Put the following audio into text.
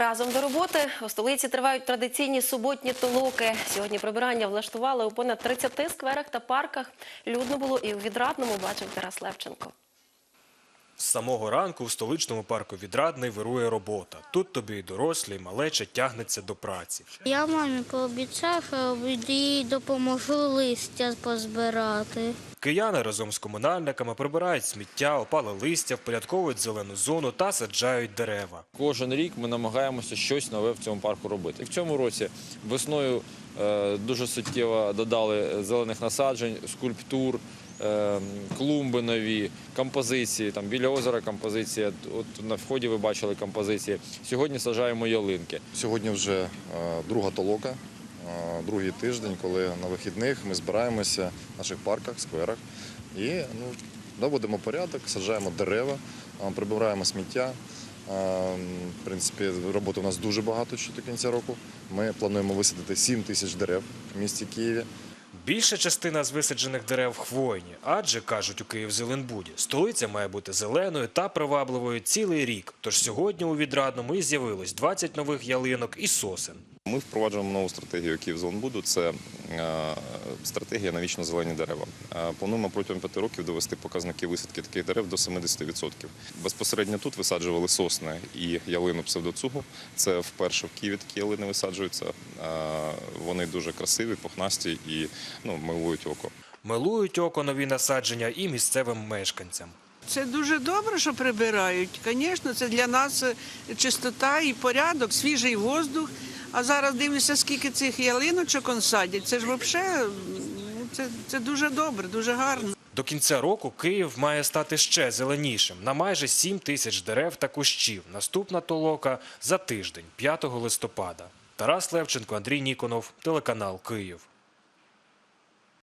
Разом до роботи у столиці тривають традиційні суботні толоки. Сьогодні прибирання влаштували у понад 30 скверах та парках. Людно було і у відрадному бачив Тарас Левченко. З самого ранку в столичному парку Відрадний вирує робота. Тут тобі і дорослі, і малеча тягнеться до праці. Я мамі пообіцяв, їй допоможу листя позбирати. Кияни разом з комунальниками прибирають сміття, опале листя, впорядковують зелену зону та саджають дерева. Кожен рік ми намагаємося щось нове в цьому парку робити. І в цьому році весною е, дуже суттєво додали зелених насаджень, скульптур, е, клумби нові, композиції. Там біля озера композиція. От на вході ви бачили композиції. Сьогодні саджаємо ялинки. Сьогодні вже е, друга толока, другий тиждень, коли на вихідних ми збираємося в наших парках, скверах і ну, наводимо порядок, саджаємо дерева, е, прибираємо сміття. Е, В принципі, роботи у нас дуже багато ще до кінця року. Ми плануємо висадити 7 тисяч дерев в місті Києві. Більша частина з висаджених дерев хвойні, адже кажуть у Київзеленбуді, столиця має бути зеленою та привабливою цілий рік. Тож сьогодні у відрадному і з'явилось 20 нових ялинок і сосен. Ми впроваджуємо нову стратегію Київзонбуду. Це е, стратегія на вічно зелені дерева. Е, Плануємо протягом п'яти років довести показники висадки таких дерев до 70%. Безпосередньо тут висаджували сосни і ялину псевдоцугу. Це вперше в Києві такі ялини висаджуються. Е, Вони дуже красиві, пухнасті і ну, милують око. Милують око нові насадження і місцевим мешканцям. Це дуже добре, що прибирають. Звісно, це для нас чистота і порядок, свіжий воздух. А зараз дивлюся, скільки цих ялиночок он садять. Це ж взагалі це, це дуже добре, дуже гарно. До кінця року Київ має стати ще зеленішим на майже 7 тисяч дерев та кущів. Наступна толока за тиждень, 5 листопада. Тарас Левченко, Андрій Ніконов, телеканал Київ.